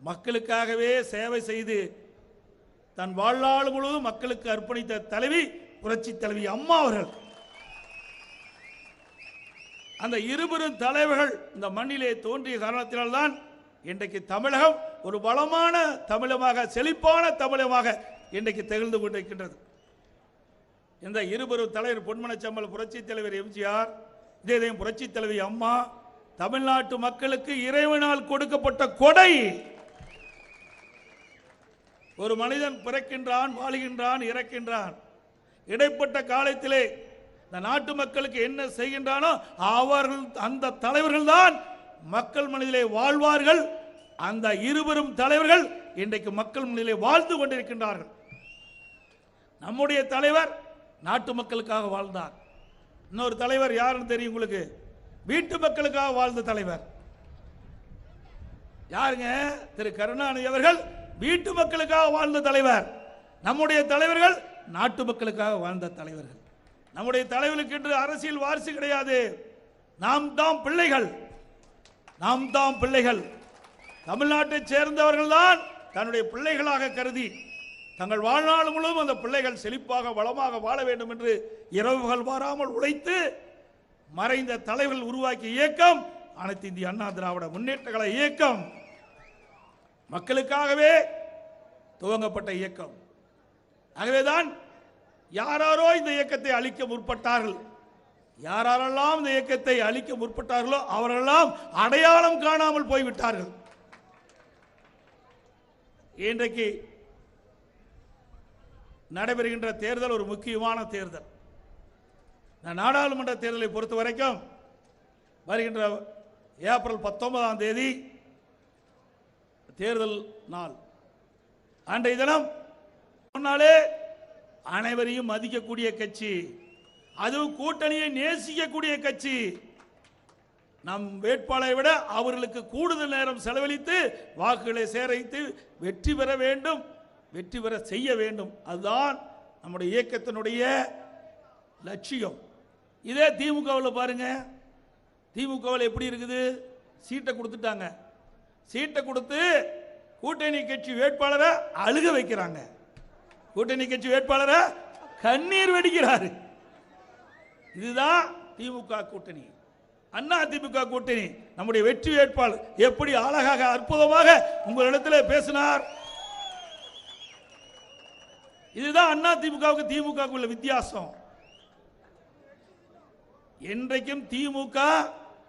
மக்களுக்காகவே சேவை செய்து தன் வாழ்நாள் முழுவதும் மக்களுக்கு அர்ப்பணித்த தலைவி புரட்சி தலைவி அம்மா அவர்கள். அந்த இருபெரும் தலைவர்கள் இந்த மண்ணிலே தோன்றிய காரணத்தினால்தான் இன்றைக்கு தமிழகம் ஒரு வளமான தமிழமாக செழிப்பான தமிழமாக இன்றைக்கு திகழ்ந்து கொண்டிருக்கின்றது. இந்த இருபெரும் தலைவர் பொன்மனச்சம்மல் புரட்சி தலைவர் எம்ஜிஆர் இதேதையும் புரட்சி தலைவி அம்மா தமிழ்நாட்டு மக்களுக்கு இறைவனால் கொடுக்கப்பட்ட கொடை ஒரு மனிதன் பிறக்கின்றான் வாழுகின்றான் இறக்கின்றான். இடைப்பட்ட காலத்திலே இந்த நாட்டு மக்களுக்கு என்ன செய்கின்றானோ அவர்கள் அந்த தலைவர்கள் தான் மக்கள் மனதிலே வாழ்வார்கள். அந்த இருவரும் தலைவர்கள் இன்றைக்கு மக்கள் மனதிலே வாழ்ந்து கொண்டிருக்கின்றார்கள். நம்முடைய தலைவர் நாட்டு மக்களுக்காக வாழ்ந்தார். இன்னொரு தலைவர் யாருன்னு தெரியும் உங்களுக்கு? வீட்டு மக்களுக்காக வாழ்ந்த தலைவர். யாருங்க? திரு கருணாநிதி அவர்கள். வீட்டு மக்களுக்காக வாழ்ந்த தலைவர். நம்முடைய தலைவர்கள் நாட்டு மக்களுக்காக வாழ்ந்த தலைவர்கள். நம்முடைய தலைவர்களுக்கு என்று அரசியல் வாரிசு கிடையாது. நாம் தான் பிள்ளைகள். நாம் தான் பிள்ளைகள். தமிழ்நாட்டை சேர்ந்தவர்கள் தான் தன்னுடைய பிள்ளைகளாக கருதி தங்கள் வாழ்நாள் முழுவதும் அந்த பிள்ளைகள் செழிப்பாக வளமாக வாழ வேண்டும் என்று இரவுகள் வாராமல் உழைத்து மறைந்த தலைவர்கள் உருவாக்கிய இயக்கம் அனைத்து இந்திய அண்ணா திராவிட முன்னேற்ற கழக இயக்கம். மக்களுக்காகவே துவங்கப்பட்ட இயக்கம். ஆகவேதான் யாராரோ இந்த இயக்கத்தை அழிக்க முற்பட்டார்கள். யாரெல்லாம் இந்த இயக்கத்தை அழிக்க முற்பட்டார்களோ அவரெல்லாம் அடையாளம் காணாமல் போய்விட்டார்கள். இன்றைக்கு நடைபெறுகின்ற தேர்தல் ஒரு முக்கியமான தேர்தல். நாடாளுமன்ற தேர்தலை பொறுத்த வரைக்கும் வருகின்ற ஏப்ரல் பத்தொன்பதாம் தேதி தேர்தல் நாள். அன்றைய தினம் சொன்னாலே அனைவரையும் மதிக்கக்கூடிய கட்சி அதுவும் கூட்டணியை நேசிக்கக்கூடிய கட்சி. நம் வேட்பாளரை விட அவர்களுக்கு கூடுதல் நேரம் செலவழித்து வாக்குகளை சேகரித்து வெற்றி பெற வேண்டும் வெற்றி பெற செய்ய வேண்டும். அதுதான் நம்முடைய இயக்கத்தினுடைய லட்சியம். இதே திமுகவில் பாருங்க. திமுகவில் எப்படி இருக்குது? சீட்டை கொடுத்துட்டாங்க. சீட்டை கொடுத்து கூட்டணி கட்சி வேட்பாளரை அழுக வைக்கிறாங்க. கூட்டணி கட்சி வேட்பாளரை கண்ணீர் வெடிக்கிறாரு. இதுதான் திமுக கூட்டணி. அண்ணா திமுக கூட்டணி. நம்முடைய வெற்றி வேட்பாளர் எப்படி அழகாக அற்புதமாக உங்களிடத்தில் பேசினார். இதுதான் அண்ணா திமுகவுக்கு திமுக உள்ள வித்தியாசம். என்றைக்கும் திமுக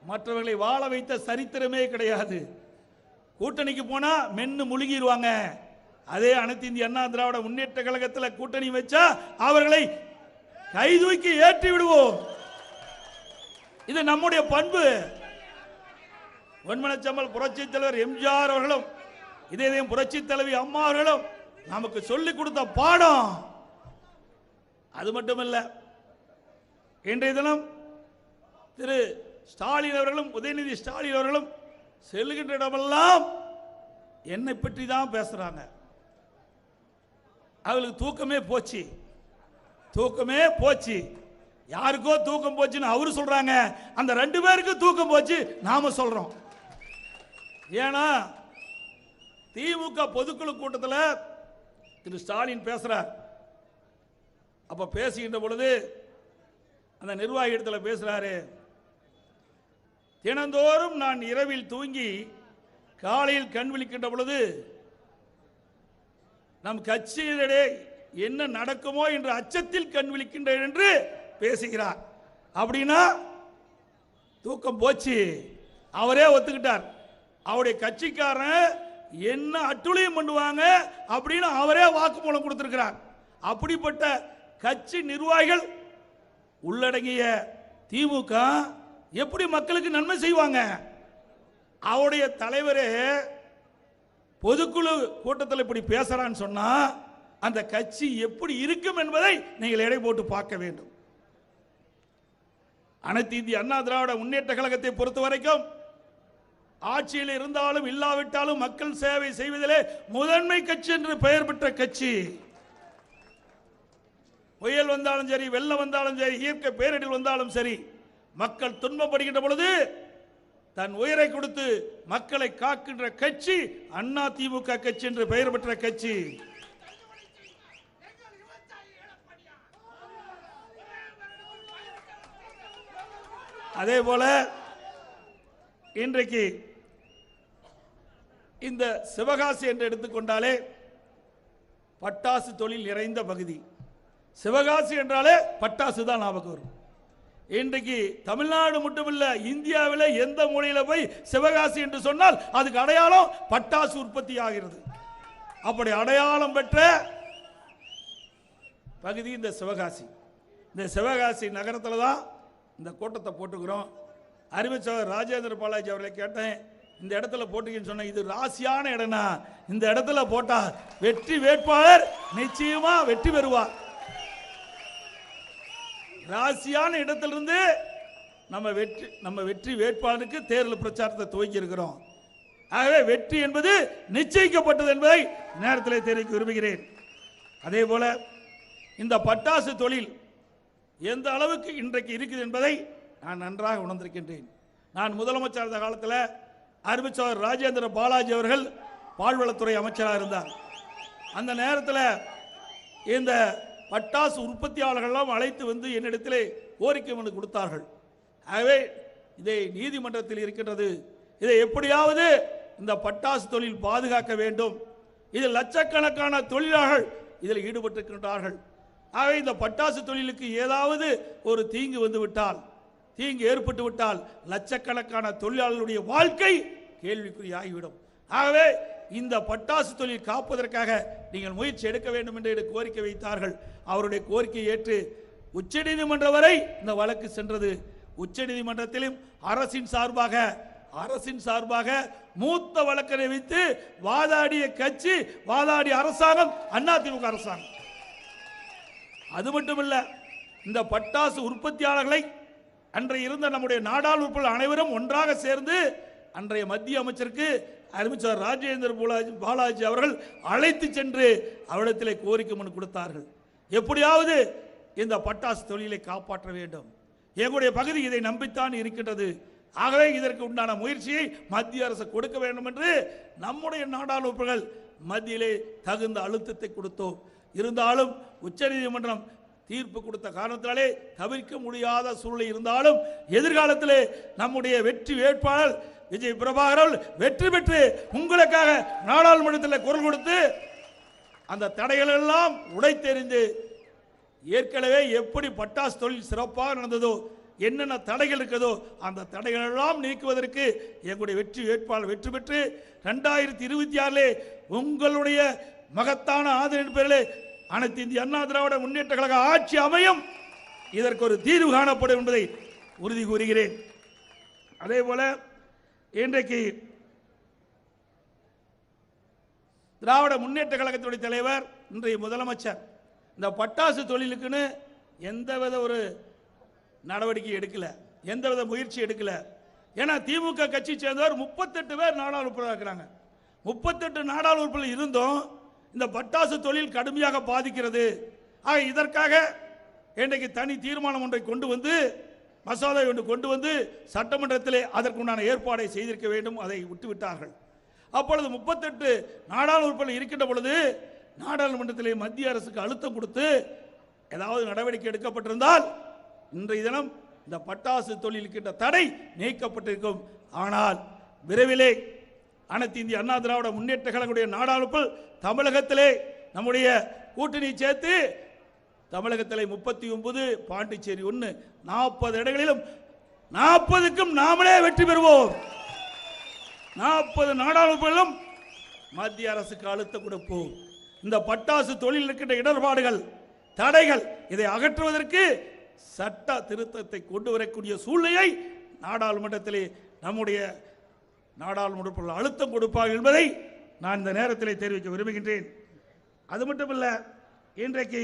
மற்றவர்களை வாழ வைத்த சரித்திரமே கிடையாது. கூட்டணிக்கு போனா மென்னு முழுகிடுவாங்க அதே அனைத்து இந்திய அண்ணா திராவிட முன்னேற்ற கழகத்தில் கூட்டணி வச்சா அவர்களை கைதூக்கி ஏற்றி விடுவோம். இது நம்முடைய பண்பு. ஒன்மனச்சம்பல் புரட்சி தலைவர் எம்ஜிஆர் அவர்களும் இதே இதையும் புரட்சி தலைவி அம்மா அவர்களும் நமக்கு சொல்லிக் கொடுத்த பாடம். அது மட்டுமல்ல இன்றைய தினம் திரு ஸ்டாலின் அவர்களும் உதயநிதி ஸ்டாலின் அவர்களும் செல்லுகின்ற இடமெல்லாம் என்னை பற்றி தான் பேசுறாங்க. அவளுக்கு தூக்கமே போச்சு. தூக்கமே போச்சு. யாருக்கோ தூக்கம் போச்சுன்னு அவரு சொல்றாங்க. அந்த ரெண்டு பேருக்கு தூக்கம் போச்சு நாம சொல்றோம். ஏன்னா திமுக பொதுக்குழு கூட்டத்தில் திரு ஸ்டாலின் பேசுறார். அப்ப பேசுகின்ற பொழுது அந்த நிர்வாகி இடத்துல பேசுறாரு. தினந்தோறும் நான் இரவில் தூங்கி காலையில் கண் விழிக்கின்ற பொழுது நம் கட்சியிலே என்ன நடக்குமோ என்ற அச்சத்தில் கண் விழிக்கின்றேன் என்று பேசுகிறார். அப்படின்னா தூக்கம் போச்சு. அவரே ஒத்துக்கிட்டார். அவருடைய கட்சிக்காரன் என்ன அட்டுழியம் பண்ணுவாங்க அப்படின்னு அவரே வாக்குமூலம் கொடுத்திருக்கிறார். அப்படிப்பட்ட கட்சி நிர்வாகிகள் உள்ளடங்கிய திமுக எப்படி மக்களுக்கு நன்மை செய்வாங்க? அவருடைய தலைவரே பொதுக்குழு கூட்டத்தில் இப்படி பேசுறான்னு சொன்னா அந்த கட்சி எப்படி இருக்கும் என்பதை நீங்கள் எடை போட்டு பார்க்க வேண்டும். அனைத்து இந்திய அண்ணா திராவிட முன்னேற்ற கழகத்தை பொறுத்த வரைக்கும் ஆட்சியில் இருந்தாலும் இல்லாவிட்டாலும் மக்கள் சேவை செய்வதிலே முதன்மை கட்சி என்று பெயர் பெற்ற கட்சி. புயல் வந்தாலும் சரி வெள்ளம் வந்தாலும் சரி இயற்கை பேரிடர் வந்தாலும் சரி மக்கள் துன்பப்படுகின்ற பொழுது தன் உயிரை கொடுத்து மக்களை காக்கின்ற கட்சி அண்ணா திமுக கட்சி என்று பெயர் பெற்ற கட்சி. அதே போல இன்றைக்கு இந்த சிவகாசி என்று எடுத்துக்கொண்டாலே பட்டாசு தொழில் நிறைந்த பகுதி. சிவகாசி என்றாலே பட்டாசு தான் ஞாபகம் வரும். இன்றைக்கு தமிழ்நாடு மட்டுமில்ல இந்தியாவில் எந்த மொழியில் போய் சிவகாசி என்று சொன்னால் அதுக்கு அடையாளம் பட்டாசு உற்பத்தி ஆகிறது. அப்படி அடையாளம் பெற்ற பகுதி இந்த சிவகாசி. இந்த சிவகாசி நகரத்தில் தான் இந்த கூட்டத்தை போட்டுக்கிறோம். அறிவிச்சவர் ராஜேந்திர பாலாஜி அவர்களை கேட்டேன் இந்த இடத்துல போட்டுக்கின்னு சொன்னேன் இது ராசியான இடம்னா இந்த இடத்துல போட்டால் வெற்றி வேட்பாளர் நிச்சயமாக வெற்றி பெறுவார். ராசியான இடத்திலிருந்து நம்ம வெற்றி நம்ம வெற்றி வேட்பாளருக்கு தேர்தல் பிரச்சாரத்தை துவக்கி இருக்கிறோம் ஆகவே வெற்றி என்பது நிச்சயிக்கப்பட்டது என்பதை நேரத்தில் தெரிவிக்க விரும்புகிறேன். அதே போல இந்த பட்டாசு தொழில் எந்த அளவுக்கு இன்றைக்கு இருக்குது என்பதை நான் நன்றாக உணர்ந்திருக்கின்றேன். நான் முதலமைச்சர் இருந்த காலத்தில் அறிவிச்சவர் ராஜேந்திர பாலாஜி அவர்கள் பால்வளத்துறை அமைச்சராக இருந்தார். அந்த நேரத்தில் இந்த பட்டாசு உற்பத்தியாளர்கள்லாம் அழைத்து வந்து என்னிடத்திலே கோரிக்கை மனு கொடுத்தார்கள். ஆகவே இதை நீதிமன்றத்தில் இருக்கின்றது. இதை எப்படியாவது இந்த பட்டாசு தொழில் பாதுகாக்க வேண்டும். இதில் லட்சக்கணக்கான தொழிலாளர்கள் இதில் ஈடுபட்டிருக்கின்றார்கள். ஆகவே இந்த பட்டாசு தொழிலுக்கு ஏதாவது ஒரு தீங்கு வந்து விட்டால் தீங்கு ஏற்பட்டு விட்டால் லட்சக்கணக்கான தொழிலாளர்களுடைய வாழ்க்கை கேள்விக்குறியாகிவிடும். ஆகவே இந்த பட்டாசு தொழில் காப்பதற்காக நீங்கள் முயற்சி எடுக்க வேண்டும் என்று கோரிக்கை வைத்தார்கள். அவருடைய கோரிக்கையை ஏற்று உச்சநீதிமன்றம் வரை இந்த வழக்கு சென்றது. உச்சநீதிமன்றத்திலும் அரசின் சார்பாக அரசின் சார்பாக மூத்த வழக்கரை வைத்து வாதாடிய கட்சி வாதாடிய அரசாங்கம் அதிமுக அரசாங்கம். அது மட்டுமல்ல இந்த பட்டாசு உற்பத்தியாளர்களை அன்றைய இருந்த நம்முடைய நாடாளுமன்ற அனைவரும் ஒன்றாக சேர்ந்து அன்றைய மத்திய அமைச்சருக்கு அறிவிச்சார் ராஜேந்திர பாலாஜி பாலாஜி அவர்கள் அழைத்து சென்று அவரிடத்தில் கோரிக்கை மனு கொடுத்தார்கள். எப்படியாவது இந்த பட்டாசு தொழிலை காப்பாற்ற வேண்டும். எங்களுடைய பகுதி இதை நம்பித்தான் இருக்கின்றது. ஆகவே இதற்கு உண்டான முயற்சியை மத்திய அரசு கொடுக்க வேண்டும் என்று நம்முடைய நாடாளுமன்றங்கள் மத்தியிலே தகுந்த அழுத்தத்தை கொடுத்தோம். இருந்தாலும் உச்சநீதிமன்றம் தீர்ப்பு கொடுத்த காரணத்தினாலே தவிர்க்க முடியாத சூழ்நிலை இருந்தாலும் எதிர்காலத்திலே நம்முடைய வெற்றி வேட்பாளர் விஜய் பிரபாகர் அவர்கள் வெற்றி பெற்று உங்களுக்காக நாடாளுமன்றத்தில் குரல் கொடுத்து அந்த தடைகள் எல்லாம் உடைத்தெறிந்து ஏற்கனவே எப்படி பட்டாசு தொழில் சிறப்பாக நடந்ததோ என்னென்ன தடைகள் இருக்குதோ அந்த தடைகள் எல்லாம் நீக்குவதற்கு எங்களுடைய வெற்றி வேட்பாளர் வெற்றி பெற்று ரெண்டாயிரத்தி இருபத்தி ஆறிலே உங்களுடைய மகத்தான ஆதரவின் பேரிலே அனைத்து இந்திய அண்ணா திராவிட முன்னேற்ற கழக ஆட்சி அமையும். இதற்கு ஒரு தீர்வு காணப்படும் என்பதை உறுதி கூறுகிறேன். அதே போல இன்றைக்கு திராவிட முன்னேற்ற கழகத்துடைய தலைவர் இன்றைய முதலமைச்சர் இந்த பட்டாசு தொழிலுக்குன்னு எந்தவித ஒரு நடவடிக்கை எடுக்கல எந்தவித முயற்சி எடுக்கல. ஏன்னா திமுக கட்சி சேர்ந்தவர் முப்பத்தெட்டு பேர் நாடாளுமன்ற இருக்கிறாங்க. முப்பத்தெட்டு நாடாளுமன்ற இருந்தும் இந்த பட்டாசு தொழில் கடுமையாக பாதிக்கிறது. ஆக இதற்காக இன்றைக்கு தனி தீர்மானம் ஒன்றை கொண்டு வந்து மசோதா ஒன்று கொண்டு வந்து சட்டமன்றத்திலே அதற்குண்டான ஏற்பாடை செய்திருக்க வேண்டும். அதை விட்டுவிட்டார்கள். அப்பொழுது முப்பத்தெட்டு நாடாளுமன்ற இருக்கின்ற பொழுது நாடாளுமன்றத்திலே மத்திய அரசுக்கு அழுத்தம் கொடுத்து ஏதாவது நடவடிக்கை எடுக்கப்பட்டிருந்தால் இன்றைய தினம் இந்த பட்டாசு தொழிலுக்கின்ற தடை நீக்கப்பட்டிருக்கும். ஆனால் விரைவிலே அனைத்து இந்திய அண்ணா திராவிட முன்னேற்ற கழகத்துடைய நாடாளுக்குள் தமிழகத்திலே நம்முடைய கூட்டணி சேர்த்து தமிழகத்திலே முப்பத்தி ஒன்பது பாண்டிச்சேரி ஒன்று நாற்பது இடங்களிலும் நாற்பதுக்கும் நாமளே வெற்றி பெறுவோம். நாற்பது நாடாளுமன்றம் மத்திய அரசுக்கு அழுத்தம் கொடுப்போம். இந்த பட்டாசு தொழில் இருக்கின்ற இடர்பாடுகள் தடைகள் இதை அகற்றுவதற்கு சட்ட திருத்தத்தை கொண்டு வரக்கூடிய சூழ்நிலையை நாடாளுமன்றத்திலே நம்முடைய நாடாளுமன்ற அழுத்தம் கொடுப்பார் என்பதை நான் இந்த நேரத்தில் தெரிவிக்க விரும்புகின்றேன். அது மட்டுமல்ல இன்றைக்கு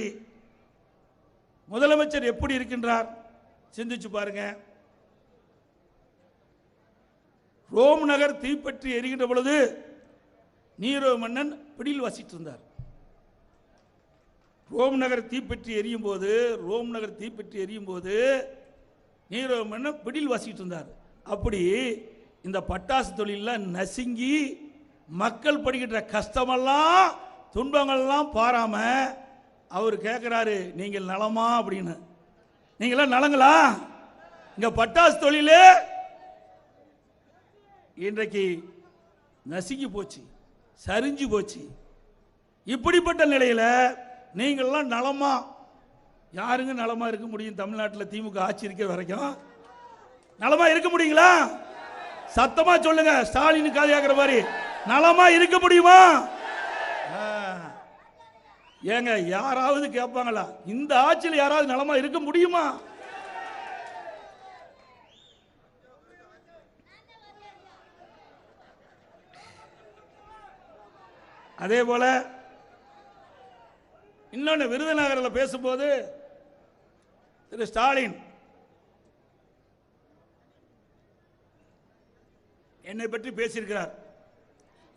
முதலமைச்சர் எப்படி இருக்கின்றார்? சிந்திச்சு பாருங்க. ரோம் நகர் தீப்பற்றி எரிகின்ற பொழுது நீரோ மன்னன் பிடியில் வசித்து இருந்தார். ரோம் நகர் தீப்பற்றி எரியும் போது ரோம் நகர் தீப்பற்றி எரியும் போது நீரோ மன்னன் பிடியில் வசித்து இருந்தார். அப்படி இந்த பட்டாசு தொழிலில் நசுங்கி மக்கள் படிக்கிற கஷ்டமெல்லாம் துன்பங்கள்லாம் பாராம அவர் கேட்குறாரு நீங்கள் நலமா? அப்படின்னு. நீங்களாம் நலங்களா? இங்க பட்டாசு தொழில் இன்றைக்கு நசுங்கி போச்சு சரிஞ்சு போச்சு. இப்படிப்பட்ட நிலையில் நீங்கள்லாம் நலமா? யாருங்க நலமா இருக்க முடியும்? தமிழ்நாட்டில் திமுக ஆட்சி இருக்கிற வரைக்கும். நலமா இருக்க முடியுங்களா? சத்தமா சொல்லுங்க ஸ்டாலின் காலியாகிற மாதிரி. நலமா இருக்க முடியுமா? ஏங்க யாராவது கேட்பாங்களா இந்த ஆட்சியில் யாராவது நலமா இருக்க முடியுமா? அதே போல இன்னொன்று விருதுநகரில் பேசும்போது திரு ஸ்டாலின் என்னை பற்றி பேசியிருக்கிறார்.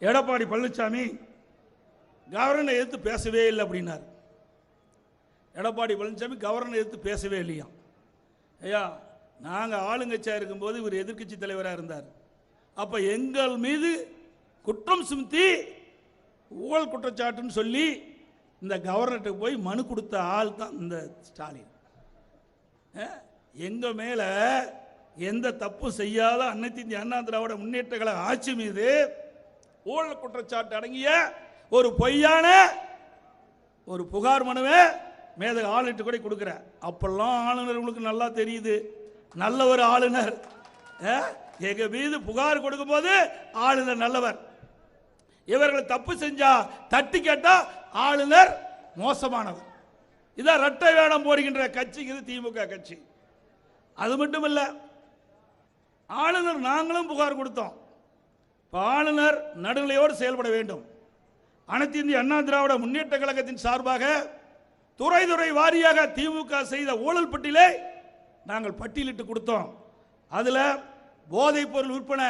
எடப்பாடி பழனிசாமி கவர்னரை எதிர்த்து பேசவே இல்லை அப்படின்னார். எடப்பாடி பழனிசாமி கவர்னரை எதிர்த்து பேசவே இல்லையா? ஐயா நாங்கள் ஆளுங்கட்சியாக இருக்கும்போது இவர் எதிர்க்கட்சி தலைவராக இருந்தார். அப்போ எங்கள் மீது குற்றம் சுமத்தி ஊழல் குற்றச்சாட்டுன்னு சொல்லி இந்த கவர்னர்கிட்ட போய் மனு கொடுத்த ஆள் தான் இந்த ஸ்டாலின். எங்கள் மேலே எந்த தப்பும் செய்யாத அனைத்து அண்ணா திராவிட முன்னேற்ற கழக ஆட்சி மீது ஊழல் குற்றச்சாட்டு அடங்கிய ஒரு பொய்யான ஒரு புகார் மனுவை மேத ஆளுநர்கிட்ட கூட கொடுக்குற அப்பெல்லாம் ஆளுநர் உங்களுக்கு நல்லா தெரியுது. நல்ல ஒரு ஆளுநர் எங்க மீது புகார் கொடுக்கும்போது ஆளுநர் நல்லவர். இவர்கள் தப்பு செஞ்சா தட்டி கேட்டா ஆளுநர் மோசமானவர். இதான் ரட்டை வேடம் போடுகின்ற கட்சி இது திமுக கட்சி. அது மட்டும் இல்லை ஆளுநர் நாங்களும் புகார் கொடுத்தோம். ஆளுநர் நடுநிலையோடு செயல்பட வேண்டும். அனைத்து இந்திய அண்ணா திராவிட முன்னேற்ற கழகத்தின் சார்பாக துறை துறை வாரியாக திமுக செய்த ஊழல் பட்டியலை நாங்கள் பட்டியலிட்டு கொடுத்தோம். அதில் போதைப் பொருள் விற்பனை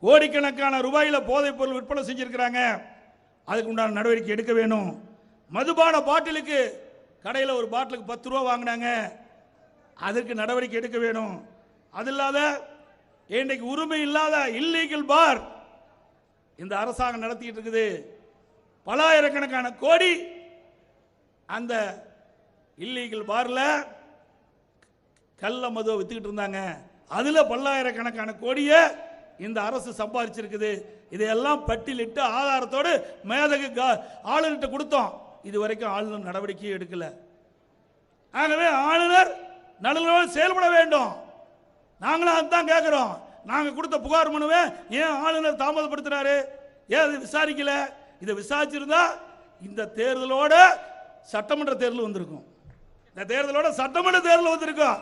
கோடிக்கணக்கான ரூபாயில் போதைப் பொருள் விற்பனை செஞ்சிருக்கிறாங்க. அதுக்கு உண்டான நடவடிக்கை எடுக்க வேணும். மதுபான பாட்டிலுக்கு கடையில் ஒரு பாட்டிலுக்கு பத்து ரூபா வாங்கினாங்க. அதற்கு நடவடிக்கை எடுக்க வேணும். அது இல்லாத இன்றைக்கு உரிமை இல்லாத இல்லீகல் பார் இந்த அரசாங்கம் நடத்திட்டு இருக்குது. பலாயிரக்கணக்கான கோடி அந்த இல்லீகல் பார்ல கள்ள மதுவை வித்துக்கிட்டு இருந்தாங்க. அதுல பல்லாயிரக்கணக்கான கோடியை இந்த அரசு சம்பாதிச்சிருக்குது. இதையெல்லாம் பட்டியலிட்டு ஆதாரத்தோடு மேதகு ஆளுநர்கிட்ட கொடுத்தோம். இது வரைக்கும் ஆளுநர் நடவடிக்கையும் எடுக்கல. ஆகவே ஆளுநர் நடுநிலையோடு செயல்பட வேண்டும். நாங்களும் அதுதான் கேட்குறோம் நாங்கள் கொடுத்த புகார் மனுவை ஏன் ஆளுநர் தாமதப்படுத்துறாரு? ஏன் அது விசாரிக்கல? இதை விசாரிச்சிருந்தா இந்த தேர்தலோட சட்டமன்ற தேர்தல் வந்திருக்கும். இந்த தேர்தலோட சட்டமன்ற தேர்தல் வந்திருக்கும்.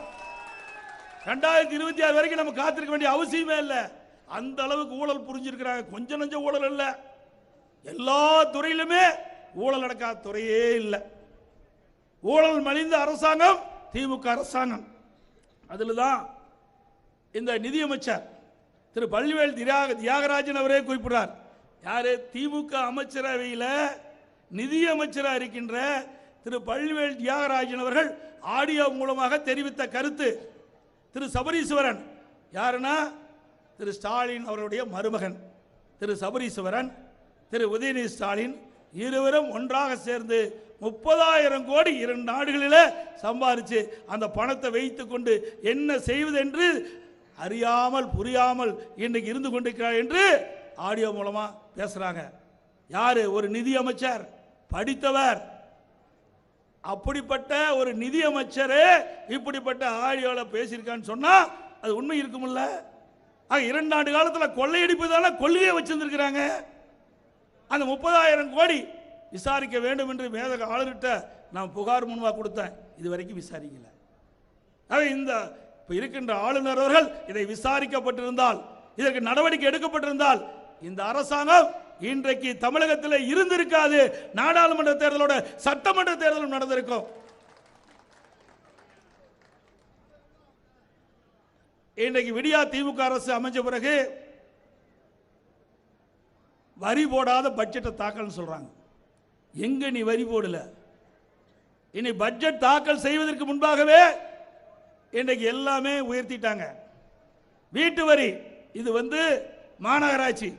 ரெண்டாயிரத்தி இருபத்தி ஆறு வரைக்கும் நம்ம காத்திருக்க வேண்டிய அவசியமே இல்லை. அந்த அளவுக்கு ஊழல் புரிஞ்சிருக்கிறாங்க. கொஞ்சம் நஞ்சம் ஊழல் இல்லை. எல்லா துறையிலுமே ஊழல் நடக்காத துறையே இல்லை. ஊழல் மலிந்த அரசாங்கம் திமுக அரசாங்கம். அதில் தான் இந்த நிதியமைச்சர் திரு பள்ளிவேல் தியாக தியாகராஜன் அவரே குறிப்பிடுறார். யாரு? திமுக அமைச்சரவையில் நிதியமைச்சராக இருக்கின்ற திரு பள்ளிவேல் தியாகராஜன் அவர்கள் ஆடியோ மூலமாக தெரிவித்த கருத்து. திரு சபரீஸ்வரன் யாருன்னா? திரு ஸ்டாலின் அவருடைய மருமகன். திரு சபரீஸ்வரன் திரு உதயநிதி ஸ்டாலின் இருவரும் ஒன்றாக சேர்ந்து முப்பதாயிரம் கோடி இரண்டு நாடுகளில் சம்பாரிச்சு அந்த பணத்தை வைத்து கொண்டு என்ன செய்வது என்று அறியாமல் புரியாமல் இன்றைக்கு இருந்து கொண்டிருக்கிறார் என்று ஆடியோ மூலமாக பேசுகிறாங்க யாரு? ஒரு நிதி அமைச்சர் படித்தவர். அப்படிப்பட்ட ஒரு நிதியமைச்சரே இப்படிப்பட்ட ஆடியோவில் பேசியிருக்கான்னு சொன்னால் அது உண்மை இருக்குமில்ல? ஆக இரண்டு ஆண்டு காலத்தில் கொள்ளையடிப்பு தானே கொள்கையை வச்சிருந்துருக்கிறாங்க. அந்த முப்பதாயிரம் கோடி விசாரிக்க வேண்டும் என்று மேதக ஆளுநர்கிட்ட நான் புகார் முன்வா கொடுத்தேன். இது வரைக்கும் விசாரிக்கல. ஆக இந்த இப்போ இருக்கின்ற ஆளுநர் அவர்கள் இதை விசாரிக்கப்பட்டிருந்தால் இதற்கு நடவடிக்கை எடுக்கப்பட்டிருந்தால் இந்த அரசாங்கம் இன்றைக்கு தமிழகத்தில் இருந்திருக்காது. நாடாளுமன்ற தேர்தலோட சட்டமன்ற தேர்தலும் நடந்திருக்கும். இன்றைக்கு விடியா திமுக அரசு அமைஞ்ச பிறகு வரி போடாத பட்ஜெட்டை தாக்கல்னு சொல்றாங்க. எங்க நீ வரி போடல? இனி பட்ஜெட் தாக்கல் செய்வதற்கு முன்பாகவே இன்றைக்கு எல்லாமே உயர்த்திட்டாங்க. வீட்டு வரி இது வந்து மாநகராட்சி.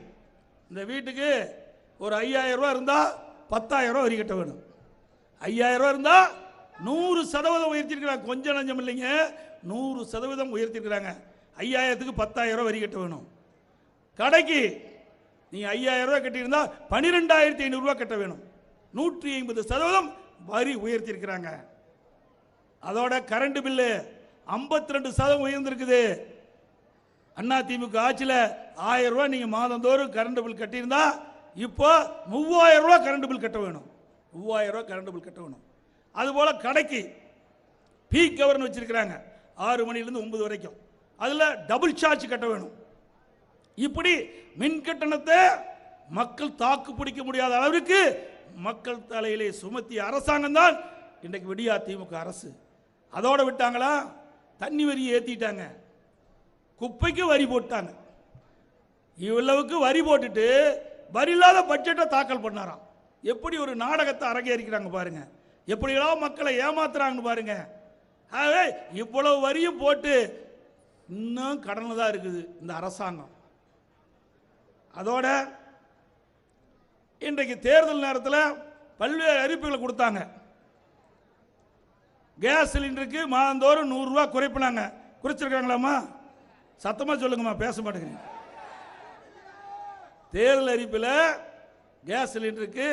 இந்த வீட்டுக்கு ஒரு ஐயாயிரம் ரூபா இருந்தால் பத்தாயிரம் ரூபா வரி கட்ட வேணும். ஐயாயிரம் ரூபா இருந்தால் நூறு சதவீதம் உயர்த்திருக்கிறாங்க. கொஞ்சம் நஞ்சம் இல்லைங்க. நூறு சதவீதம் உயர்த்திருக்கிறாங்க. ஐயாயிரத்துக்கு பத்தாயிரம் ரூபா வரி கட்ட வேணும். கடைக்கு நீங்கள் ஐயாயிரம் ரூபா கட்டியிருந்தா பன்னிரெண்டாயிரத்தி ஐநூறுரூவா கட்ட வேணும். நூற்றி ஐம்பது சதவீதம் வரி உயர்த்தியிருக்கிறாங்க அதோட கரண்ட் பில்லு 52% ரெண்டு சதவீதம் உயர்ந்திருக்குது. அண்ணா திமுக ஆட்சியில் ஆயிரம் ரூபாய் நீங்கள் மாதந்தோறும் கரண்ட் பில் கட்டியிருந்தா இப்போ மூவாயிரம் ரூபாய் கரண்ட் பில் கட்ட வேணும். மூவாயிரம் ரூபாய் கரண்ட் பில் கட்ட வேணும். அதுபோல் கடைக்கு பீக் கவர்னு வச்சிருக்கிறாங்க. ஆறு மணிலேருந்து ஒன்பது வரைக்கும். அதில் டபுள் சார்ஜ் கட்ட வேணும். இப்படி மின் கட்டணத்தை மக்கள் தாக்கு பிடிக்க முடியாத அளவிற்கு மக்கள் தலையிலே சுமத்திய அரசாங்கம் தான் இன்றைக்கு விடியா திமுக அரசு. அதோடு விட்டாங்களா? தண்ணி வரி ஏற்றிட்டாங்க குப்பைக்கு வரி போட்டாங்க. இவ்வளவுக்கு வரி போட்டுட்டு வரி இல்லாத பட்ஜெட்டை தாக்கல் பண்ணாராம். எப்படி ஒரு நாடகத்தை அரங்கேறிக்கிறாங்க பாருங்க. எப்படியெல்லாம் மக்களை ஏமாத்துறாங்கன்னு பாருங்க. ஆகவே இவ்வளவு வரியும் போட்டு இன்னும் கடனில் தான் இருக்குது இந்த அரசாங்கம். அதோட இன்றைக்கு தேர்தல் நேரத்தில் பல்வேறு அறிவிப்புகளை கொடுத்தாங்க. கேஸ் சிலிண்டருக்கு மாதந்தோறும் நூறுரூவா குறைப்பினாங்க. குறைச்சிருக்காங்களாம்மா? சத்தமாக சொல்லுங்கம்மா பேச மாட்டேங்கிறீங்க. தேர்தல் அறிப்பில் கேஸ் சிலிண்டருக்கு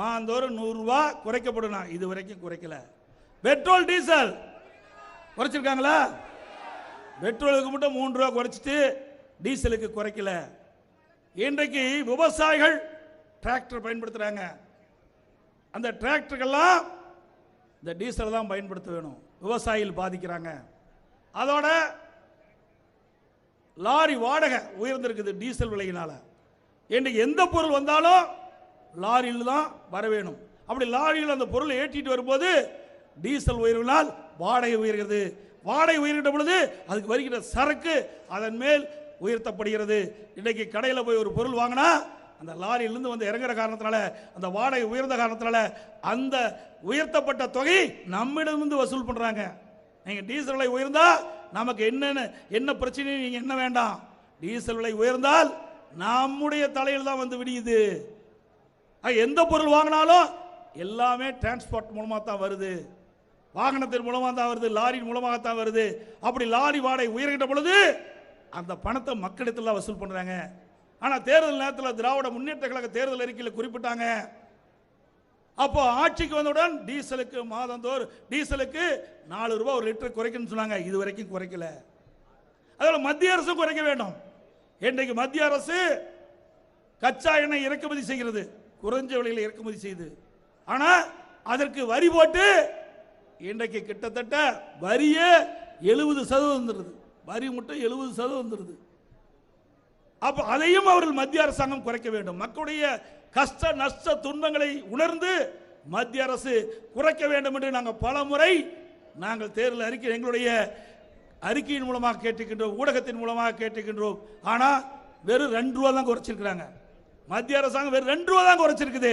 மாதந்தோறும் நூறுரூவா குறைக்கப்படணும் இது வரைக்கும் குறைக்கல. பெட்ரோல் டீசல் குறைச்சிருக்காங்களா? பெட்ரோலுக்கு மட்டும் மூன்று ரூபா குறைச்சிட்டு டீசலுக்கு குறைக்கல. இன்றைக்கு விவசாயிகள் டிராக்டர் பயன்படுத்துகிறாங்க அந்த டிராக்டர்கள்லாம் இந்த டீசல் தான் பயன்படுத்த வேணும். விவசாயிகள் பாதிக்கிறாங்க. அதோட லாரி வாடகை உயர்ந்திருக்குது டீசல் விலையினால். இன்றைக்கு எந்த பொருள் வந்தாலும் லாரியில் தான் வர வேணும். அப்படி லாரியில் அந்த பொருளை ஏற்றிட்டு வரும்போது டீசல் உயர்வினால் வாடகை உயர்கிறது. வாடகை உயர்கின்ற பொழுது அதுக்கு வருகிற சரக்கு அதன் மேல் உயர்த்தப்படுகிறது. இன்றைக்கு கடையில் போய் ஒரு பொருள் வாங்கினா அந்த லாரியிலிருந்து வந்து இறங்குற காரணத்தினால அந்த வாடகை உயர்ந்த காரணத்தினால அந்த உயர்த்தப்பட்ட தொகை நம்மிடமிருந்து வசூல் பண்ணுறாங்க நீங்கள் டீசல் விலை உயர்ந்தால் நமக்கு என்னென்ன என்ன பிரச்சனை நீங்கள் என்ன வேண்டாம். டீசல் விலை உயர்ந்தால் நம்முடைய தலையில் தான் வந்து விடியுது. எந்த பொருள் வாங்கினாலும் எல்லாமே டிரான்ஸ்போர்ட் மூலமாக தான் வருது. வாகனத்தின் மூலமாக தான் வருது லாரியின் மூலமாக தான் வருது. அப்படி லாரி வாடகை உயர்கின்ற பொழுது அந்த பணத்தை மக்களிடத்தில் வசூல் பண்ணுறாங்க ஆனால் தேர்தல் நேரத்தில் திராவிட முன்னேற்ற கழக தேர்தல் அறிக்கையில் குறிப்பிட்டாங்க. அப்போ ஆட்சிக்கு வந்தவுடன் டீசலுக்கு மாதந்தோறும் டீசலுக்கு நாலு ரூபாய் ஒரு லிட்டர் குறைக்கணும்னு சொன்னாங்க. இது வரைக்கும் குறைக்கல. அதனால் மத்திய அரசும் குறைக்க வேண்டும். இன்றைக்கு மத்திய அரசு கச்சா எண்ணெய் இறக்குமதி செய்கிறது. குறைஞ்ச விலையில் இறக்குமதி செய்து. ஆனால் அதற்கு வரி போட்டு இன்றைக்கு கிட்டத்தட்ட வரியே எழுபது சதவீதம் வந்துடுது வரி மட்டும் எழுபது சதவீதம் வந்துடுது அப்போ அதையும் அவர்கள் மத்திய அரசாங்கம் குறைக்க வேண்டும். மக்களுடைய கஷ்ட நஷ்ட துன்பங்களை உணர்ந்து மத்திய அரசு குறைக்க வேண்டும் என்று நாங்கள் பல முறை நாங்கள் தேர்தல் அறிக்கை எங்களுடைய அறிக்கையின் மூலமாக கேட்டுக்கின்றோம் ஊடகத்தின் மூலமாக கேட்டுக்கின்றோம் ஆனால் வெறும் ரெண்டு ரூபா தான் குறைச்சிருக்கிறாங்க. மத்திய அரசாங்கம் வெறும் ரெண்டு ரூபா தான் குறைச்சிருக்குது.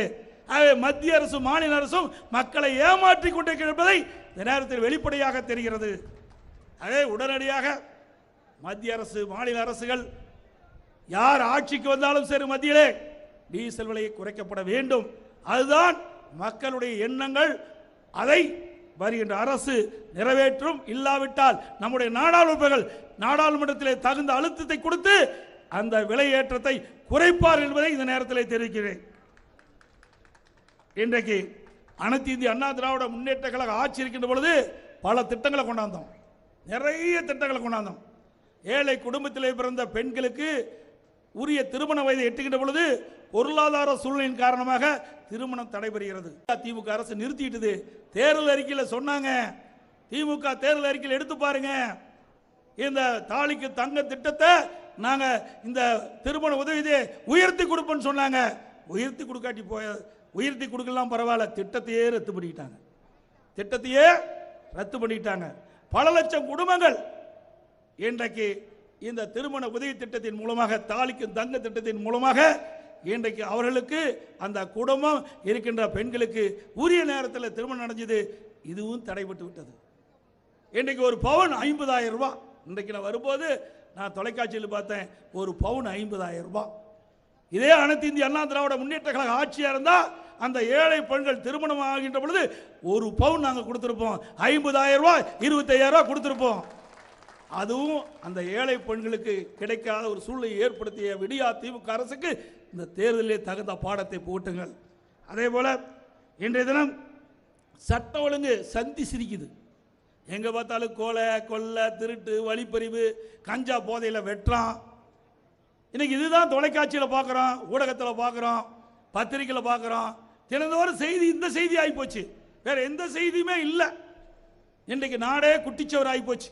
ஆகவே மத்திய அரசும் மாநில அரசும் மக்களை ஏமாற்றி கொண்டிருப்பதை இந்த நேரத்தில் வெளிப்படையாக தெரிகிறது. ஆகவே உடனடியாக மத்திய அரசு மாநில அரசுகள் யார் ஆட்சிக்கு வந்தாலும் சரி மத்தியிலே டீசல் விலையை குறைக்கப்பட வேண்டும். அதுதான் மக்களுடைய எண்ணங்கள். அதை வருகின்ற அரசு நிறைவேற்றும். இல்லாவிட்டால் நம்முடைய நாடாளுமன்றங்கள் நாடாளுமன்றத்திலே தகுந்த அழுத்தத்தை கொடுத்து அந்த விலை ஏற்றத்தை குறைப்பார் என்பதை இந்த நேரத்தில் தெரிவிக்கிறேன். இன்றைக்கு அனைத்து இந்திய அண்ணா திராவிட முன்னேற்ற கழக ஆட்சி இருக்கின்ற பொழுது பல திட்டங்களை கொண்டாந்தோம். நிறைய திட்டங்களை கொண்டாந்தோம். ஏழை குடும்பத்திலே பிறந்த பெண்களுக்கு உரிய திருமண வயதை எட்டுகின்ற பொழுது பொருளாதார சூழ்நிலையின் காரணமாக திருமணம் தடைபெறுகிறது. திமுக அரசு நிறுத்திட்டுது தேர்தல் அறிக்கையில் சொன்னாங்க. திமுக தேர்தல் அறிக்கையில் எடுத்து பாருங்க. இந்த தாலிக்கு தங்க திட்டத்தை நாங்க இந்த திருமண உதவியை உயர்த்தி கொடுப்போம்னு சொன்னாங்க. உயர்த்தி கொடுக்காட்டி போய உயர்த்தி கொடுக்கலாம் பரவாயில்ல. திட்டத்தையே ரத்து பண்ணிட்டாங்க திட்டத்தையே ரத்து பண்ணிட்டாங்க பல லட்சம் குடும்பங்கள் இன்றைக்கு இந்த திருமண உதவி திட்டத்தின் மூலமாக தாலிக்கும் தங்க திட்டத்தின் மூலமாக இன்றைக்கு அவர்களுக்கு அந்த குடும்பம் இருக்கின்ற பெண்களுக்கு உரிய நேரத்தில் திருமணம் நடந்தது. இதுவும் தடைபட்டு விட்டது. இன்றைக்கு ஒரு பவுன் ஐம்பதாயிரம் ரூபாய் இன்றைக்கு நான் வரும்போது நான் தொலைக்காட்சியில் பார்த்தேன் ஒரு பவுன் ஐம்பதாயிரம் ரூபாய் இதே அனைத்து இந்திய அண்ணா திராவிட முன்னேற்ற கழக ஆட்சியாக இருந்தால் அந்த ஏழை பெண்கள் திருமணம் ஆகின்ற பொழுது ஒரு பவுன் நாங்கள் கொடுத்துருப்போம். ஐம்பதாயிரம் ரூபாய் இருபத்தையாயிரம் ரூபாய் கொடுத்துருப்போம். அதுவும் அந்த ஏழை பெண்களுக்கு கிடைக்காத ஒரு சூழ்நிலை ஏற்படுத்திய விடியா திமுக அரசுக்கு இந்த தேர்தலிலே தகுந்த பாடத்தை போட்டுங்கள். அதே போல இன்றைய தினம் சட்ட ஒழுங்கு சந்தி சிரிக்குது. எங்க பார்த்தாலும் கொலை கொள்ளை திருட்டு வழிப்பறிவு கஞ்சா போதையில் வெட்டுறான். இன்னைக்கு இதுதான் தொலைக்காட்சியில் பார்க்குறோம் ஊடகத்தில் பார்க்குறோம் பத்திரிக்கையில் பார்க்குறோம் தினந்தோறும் செய்தி இந்த செய்தி ஆகிப்போச்சு வேற எந்த செய்தியுமே இல்லை. இன்றைக்கு நாடே குட்டிச்சவர் ஆகிப்போச்சு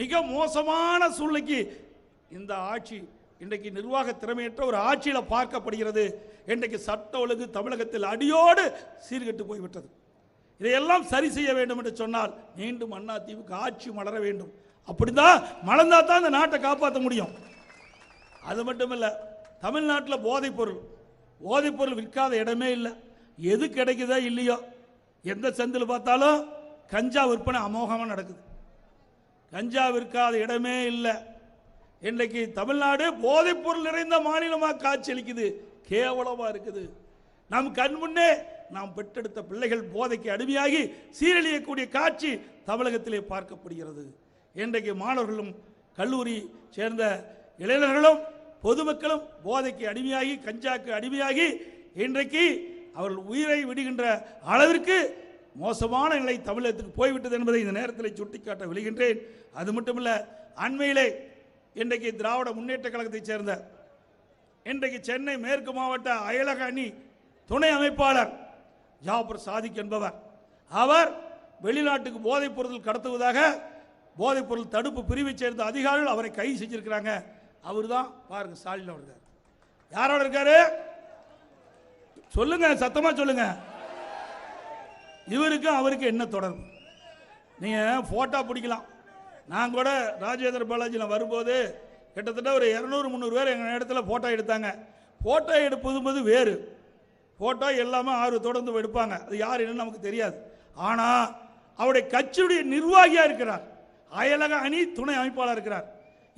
மிக மோசமான சூழ்நிலைக்கு இந்த ஆட்சி இன்றைக்கு நிர்வாக திறமையற்ற ஒரு ஆட்சியில் பார்க்கப்படுகிறது. இன்றைக்கு சட்ட ஒழுங்கு தமிழகத்தில் அடியோடு சீர்கெட்டு போய்விட்டது. இதையெல்லாம் சரி செய்ய வேண்டும் என்று சொன்னால் மீண்டும் அண்ணா தீவுக்கு ஆட்சி மலர வேண்டும். அப்படிதான் மலர்ந்தா தான் இந்த நாட்டை காப்பாற்ற முடியும். அது மட்டும் இல்லை தமிழ்நாட்டில் போதைப் பொருள் போதைப் பொருள் விற்காத இடமே இல்லை. எது கிடைக்குதோ இல்லையோ எந்த சந்தில் பார்த்தாலும் கஞ்சா விற்பனை அமோகமாக நடக்குது. கஞ்சா விற்காத இடமே இல்லை. இன்றைக்கு தமிழ்நாடு போதைப் பொருள் நிறைந்த மாநிலமாக காட்சியளிக்குது. கேவலமாக இருக்குது. நம் கண் முன்னே நாம் பெற்றெடுத்த பிள்ளைகள் போதைக்கு அடிமையாகி சீரழியக்கூடிய காட்சி தமிழகத்திலே பார்க்கப்படுகிறது. இன்றைக்கு மாணவர்களும் கல்லூரி சேர்ந்த இளைஞர்களும் பொதுமக்களும் போதைக்கு அடிமையாகி கஞ்சாக்கு அடிமையாகி இன்றைக்கு அவர்கள் உயிரை விடுகின்ற அளவிற்கு மோசமான நிலை தமிழகத்துக்கு போய்விட்டது என்பதை இந்த நேரத்தில் சுட்டிக்காட்ட விழுகின்றேன். அது மட்டுமல்ல அண்மையிலே இன்றைக்கு திராவிட முன்னேற்ற கழகத்தைச் சேர்ந்த இன்றைக்கு சென்னை மேற்கு மாவட்ட அயலக அணி துணை அமைப்பாளர் ஜாபர் சாதிக் என்பவர். அவர் வெளிநாட்டுக்கு போதைப் பொருள் கடத்துவதாக போதைப் பொருள் தடுப்பு பிரிவைச் சேர்ந்த அதிகாரிகள் அவரை கைது செஞ்சிருக்கிறாங்க அவர் தான் பாருங்க ஸ்டாலின் அவர் யாரோட இருக்காரு? சொல்லுங்க சத்தமா சொல்லுங்க. இவருக்கு அவருக்கு என்ன தொடர்பு? நீங்கள் ஃபோட்டோ பிடிக்கலாம். நான் கூட ராஜேந்திர பாலாஜியில் வரும்போது கிட்டத்தட்ட ஒரு இரநூறு முந்நூறு பேர் எங்கள் இடத்துல ஃபோட்டோ எடுத்தாங்க. ஃபோட்டோ எடுப்பதும்போது வேறு. ஃபோட்டோ எல்லாமே ஆர்வத்தோடு வந்து எடுப்பாங்க. அது யார் என்னன்னு நமக்கு தெரியாது. ஆனால் அவருடைய கட்சியுடைய நிர்வாகியாக இருக்கிறார். அயலக அணி துணை அமைப்பாளர் இருக்கிறார்.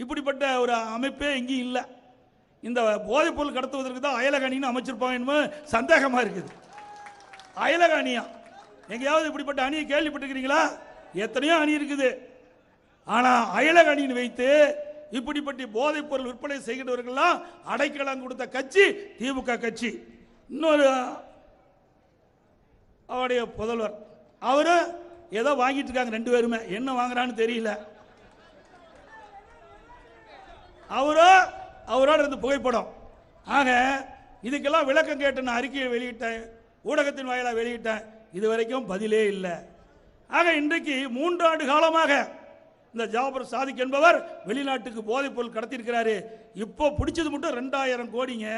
இப்படிப்பட்ட ஒரு அமைப்பே எங்கேயும் இல்லை. இந்த போதைப்பொருள் கடத்துவதற்கு தான் அயலக அணின்னு அமைச்சிருப்பாங்க என்னமோ சந்தேகமாக இருக்குது. அயலக அணியா? எங்கேயாவது இப்படிப்பட்ட அணியை கேள்விப்பட்டிருக்கிறீங்களா? எத்தனையோ அணி இருக்குது. ஆனால் அயலக அணியின் வைத்து இப்படிப்பட்ட போதைப் பொருள் விற்பனை செய்கின்றவர்கள்லாம் அடைக்கலம் கொடுத்த கட்சி திமுக கட்சி. இன்னொரு அவருடைய புதல்வர். அவரு ஏதோ வாங்கிட்டு இருக்காங்க ரெண்டு பேருமே. என்ன வாங்குறான்னு தெரியல. அவரோ அவரோட இருந்து புகைப்படம். ஆக இதுக்கெல்லாம் விளக்கம் கேட்டு நான் அறிக்கையை வெளியிட்டேன். ஊடகத்தின் வாயிலாக வெளியிட்டேன். இது வரைக்கும் பதிலே இல்லை. ஆக இன்றைக்கு மூன்றாண்டு காலமாக இந்த ஜாபர் சாதிக் என்பவர் வெளிநாட்டுக்கு போதைப் பொருள் கடத்தியிருக்கிறாரு. இப்போ பிடிச்சது மட்டும் ரெண்டாயிரம் கோடிங்க.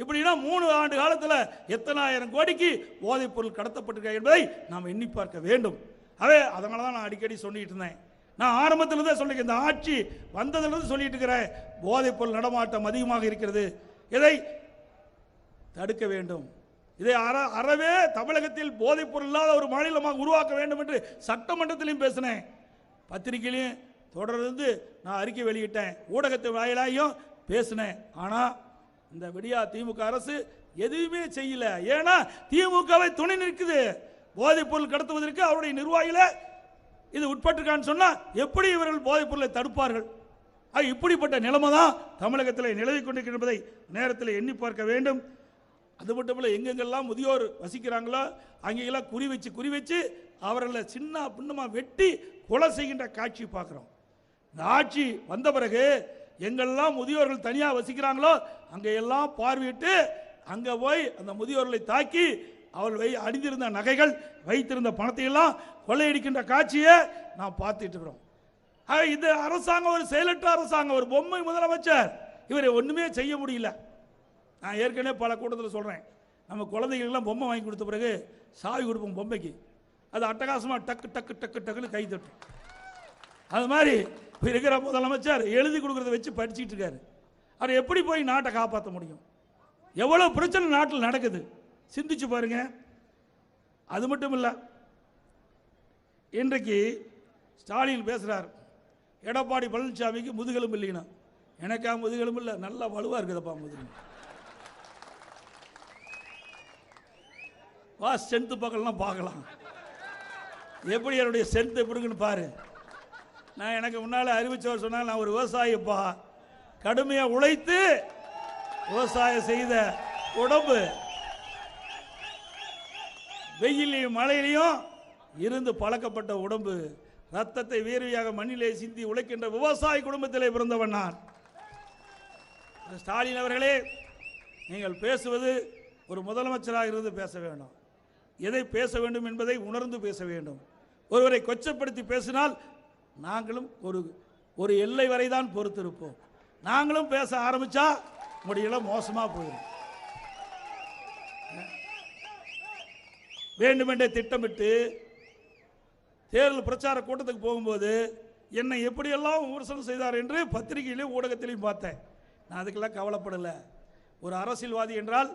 இப்படின்னா மூணு ஆண்டு காலத்தில் எத்தனாயிரம் கோடிக்கு போதைப் பொருள் கடத்தப்பட்டிருக்க என்பதை நாம் எண்ணி பார்க்க வேண்டும். அவே அதனால தான் நான் அடிக்கடி சொல்லிட்டு இருந்தேன். நான் ஆரம்பத்தில் தான் சொல்லி இந்த ஆட்சி வந்ததுலேருந்து சொல்லிட்டு இருக்கிறேன். போதைப் பொருள் நடமாட்டம் அதிகமாக இருக்கிறது. இதை தடுக்க வேண்டும். இதை அற அறவே தமிழகத்தில் போதைப் பொருள் இல்லாத ஒரு மாநிலமாக உருவாக்க வேண்டும் என்று சட்டமன்றத்திலையும் பேசினேன். பத்திரிகையிலையும் தொடர்ந்து நான் அறிக்கை வெளியிட்டேன். ஊடகத்து வாயிலாயும் பேசினேன். ஆனால் இந்த விடியா திமுக அரசு எதுவுமே செய்யல. ஏன்னா திமுகவை துணை நிற்குது. போதைப் பொருள் கடத்துவதற்கு அவருடைய நிர்வாகிகள இது உட்பட்டிருக்கான்னு சொன்னால் எப்படி இவர்கள் போதைப் பொருளை தடுப்பார்கள் இப்படிப்பட்ட நிலைமை தான் தமிழகத்தில் நிலவி கொண்டிருக்கின்றதை நேரத்தில் எண்ணி பார்க்க வேண்டும். அது மட்டும் இல்லை எங்கெங்கெல்லாம் முதியோர் வசிக்கிறாங்களோ அங்கெல்லாம் குறி வச்சு குறி வச்சு அவர்களை சின்ன புண்ணமாக வெட்டி கொலை செய்கின்ற காட்சி பார்க்குறோம். இந்த ஆட்சி வந்த பிறகு எங்கெல்லாம் முதியோர்கள் தனியாக வசிக்கிறாங்களோ அங்கே எல்லாம் பார்வையிட்டு அங்கே போய் அந்த முதியோர்களை தாக்கி அவள் வை அணிந்திருந்த நகைகள் வைத்திருந்த பணத்தை எல்லாம் கொள்ளையடிக்கின்ற காட்சியை நாம் பார்த்துட்டு இருக்கிறோம். இது அரசாங்கம் ஒரு செயலற்ற அரசாங்கம் ஒரு பொம்மை முதலமைச்சர். இவரை ஒன்றுமே செய்ய முடியல. நான் ஏற்கனவே பல கூட்டத்தில் சொல்கிறேன் நம்ம குழந்தைகளுக்கெல்லாம் பொம்மை வாங்கி கொடுத்த பிறகு சாவி கொடுப்போம் பொம்மைக்கு. அது அட்டகாசமாக டக்கு டக்கு டக்கு டக்குன்னு கை தட்டும் அது மாதிரி இப்போ இருக்கிற முதலமைச்சர் எழுதி கொடுக்குறத வச்சு படிச்சுட்டு இருக்காரு. அவர் எப்படி போய் நாட்டை காப்பாற்ற முடியும்? எவ்வளோ பிரச்சனை நாட்டில் நடக்குது? சிந்திச்சு பாருங்க. அது மட்டும் இல்லை இன்றைக்கு ஸ்டாலின் பேசுகிறார் எடப்பாடி பழனிசாமிக்கு முதுகெலும்பு இல்லைன்னா. எனக்கா முதுகெலும்பு இல்லை நல்லா வலுவாக இருக்குதப்பா முதுகெலும்பு. வா ஸ்ட்ரென்த்து பக்கம்லாம் பார்க்கலாம். எப்படி என்னுடைய ஸ்ட்ரென்த் எப்படி இருக்குன்னு பாரு. நான் எனக்கு முன்னால் அறிவிச்சவர் சொன்னால் நான் ஒரு விவசாயிப்பா. கடுமையாக உழைத்து விவசாயம் செய்த உடம்பு. வெயிலையும் மழையிலையும் இருந்து பழக்கப்பட்ட உடம்பு. ரத்தத்தை வேர்வையாக மண்ணிலே சிந்தி உழைக்கின்ற விவசாய குடும்பத்திலே பிறந்தவன் நான். ஸ்டாலின் அவர்களே நீங்கள் பேசுவது ஒரு முதலமைச்சராக இருந்து பேச வேண்டும் எதை பேச வேண்டும் என்பதை உணர்ந்து பேச வேண்டும். ஒருவரை கொச்சப்படுத்தி பேசினால் நாங்களும் ஒரு ஒரு எல்லை வரை தான் பொறுத்திருப்போம். நாங்களும் பேச ஆரம்பித்தா முடியல மோசமாக போயிடும். வேண்டுமென்றே திட்டமிட்டு தேர்தல் பிரச்சார கூட்டத்துக்கு போகும்போது என்னை எப்படியெல்லாம் விமர்சனம் செய்தார் என்று பத்திரிகையிலையும் ஊடகத்திலையும் பார்த்தேன். நான் அதுக்கெல்லாம் கவலைப்படலை. ஒரு அரசியல்வாதி என்றால்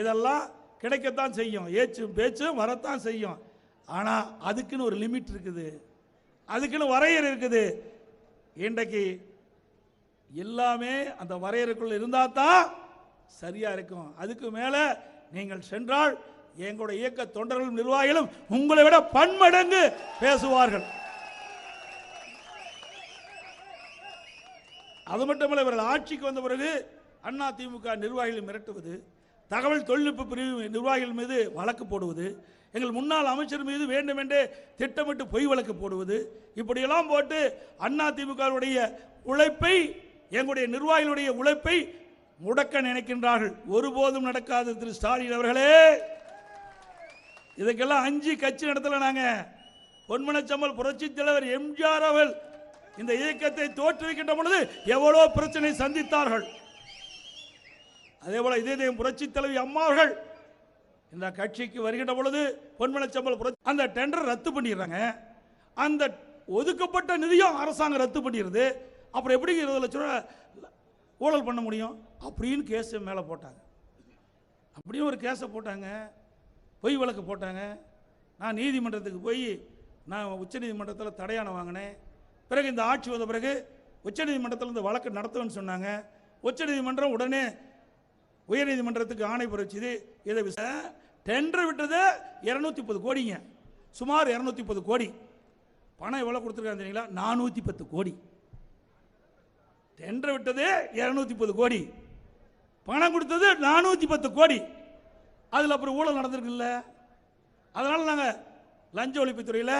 இதெல்லாம் கிடைக்கத்தான் செய்யும். ஏச்சும் பேச்சும் வரத்தான் செய்யும். ஆனால் அதுக்குன்னு ஒரு லிமிட் இருக்குது. அதுக்குன்னு வரையறை இருக்குது. இன்றைக்கு எல்லாமே அந்த வரையறைக்குள்ள இருந்தால் தான் சரியா இருக்கும். அதுக்கு மேலே நீங்கள் சென்றால் எங்களுடைய இயக்க தொண்டர்களும் நிர்வாகிகளும் உங்களை விட பன்மடங்கு பேசுவார்கள். அது மட்டுமல்ல இவர்கள் ஆட்சிக்கு வந்த பிறகு அண்ணா திமுக நிர்வாகிகளை மிரட்டுவது தகவல் தொழில்நுட்ப பிரிவு நிர்வாகிகள் மீது வழக்கு போடுவது எங்கள் முன்னாள் அமைச்சர் மீது வேண்டுமென்றே திட்டமிட்டு பொய் வழக்கு போடுவது இப்படியெல்லாம் போட்டு அண்ணா திமுகவுடைய உழைப்பை எங்களுடைய நிர்வாகிகளுடைய உழைப்பை முடக்க நினைக்கின்றார்கள். ஒருபோதும் நடக்காது திரு ஸ்டாலின் அவர்களே. இதுக்கெல்லாம் அஞ்சு கட்சி நடத்தல நாங்க. பொன்மனச்சம்மல் புரட்சி தலைவர் எம்ஜிஆர் அவர்கள் இந்த இயக்கத்தை தோற்றுவிக்கின்ற பொழுது எவ்வளோ பிரச்சனை சந்தித்தார்கள். அதே போல இதே புரட்சி தலைவி அம்மாவர்கள் இந்த கட்சிக்கு வருகின்ற பொழுது பொன்மனச்சம்பல் புரட்சி அந்த டெண்டர் ரத்து பண்ணிடுறாங்க. அந்த ஒதுக்கப்பட்ட நிதியும் அரசாங்கம் ரத்து பண்ணிடுது. அப்புறம் எப்படி இருபது லட்ச ரூபா ஊழல் பண்ண முடியும்? அப்படின்னு கேஸ் மேலே போட்டாங்க. அப்படியும் ஒரு கேஸை போட்டாங்க. பொய் வழக்கு போட்டாங்க. நான் நீதிமன்றத்துக்கு போய் நான் உச்சநீதிமன்றத்தில் தடையாணம் வாங்கினேன். பிறகு இந்த ஆட்சி வந்த பிறகு உச்சநீதிமன்றத்தில் இந்த வழக்கு நடத்துவேன்னு சொன்னாங்க. உச்சநீதிமன்றம் உடனே உயர்நீதிமன்றத்துக்கு ஆணை பிறச்சுது. இதை விச டெண்டர் விட்டது இரநூத்தி முப்பது கோடிங்க. சுமார் இரநூத்தி முப்பது கோடி. பணம் எவ்வளோ கொடுத்துருக்காங்க தெரியுங்களா? நானூற்றி பத்து கோடி. டெண்டர் விட்டது இரநூத்தி முப்பது கோடி. பணம் கொடுத்தது நானூற்றி பத்து கோடி. அதில் அப்புறம் ஊழல் நடந்திருக்குல்ல. அதனால் நாங்கள் லஞ்ச ஒழிப்புத்துறையில்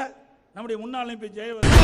நம்முடைய முன்னாள் அமைப்பு ஜெயவர்தன்